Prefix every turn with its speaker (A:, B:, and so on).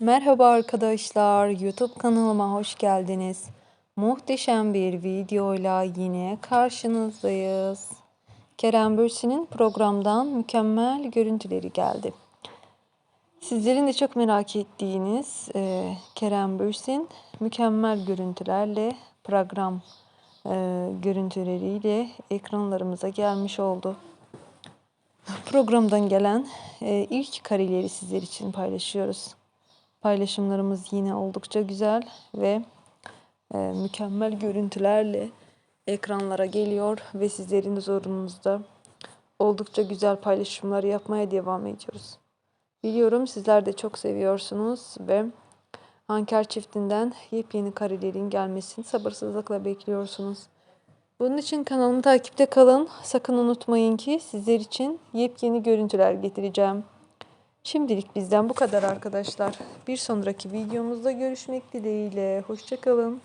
A: Merhaba arkadaşlar, YouTube kanalıma hoş geldiniz. Muhteşem bir videoyla yine karşınızdayız. Kerem Bürsin'in programdan mükemmel görüntüleri geldi. Sizlerin de çok merak ettiğiniz e, Kerem Bürsin mükemmel görüntülerle program e, görüntüleriyle ekranlarımıza gelmiş oldu. Programdan gelen e, ilk kareleri sizler için paylaşıyoruz. Paylaşımlarımız yine oldukça güzel ve e, mükemmel görüntülerle ekranlara geliyor ve sizlerin zorunuzda oldukça güzel paylaşımlar yapmaya devam ediyoruz. Biliyorum sizler de çok seviyorsunuz ve Anker çiftinden yepyeni karelerin gelmesini sabırsızlıkla bekliyorsunuz. Bunun için kanalımı takipte kalın. Sakın unutmayın ki sizler için yepyeni görüntüler getireceğim. Şimdilik bizden bu kadar arkadaşlar. Bir sonraki videomuzda görüşmek dileğiyle. Hoşçakalın.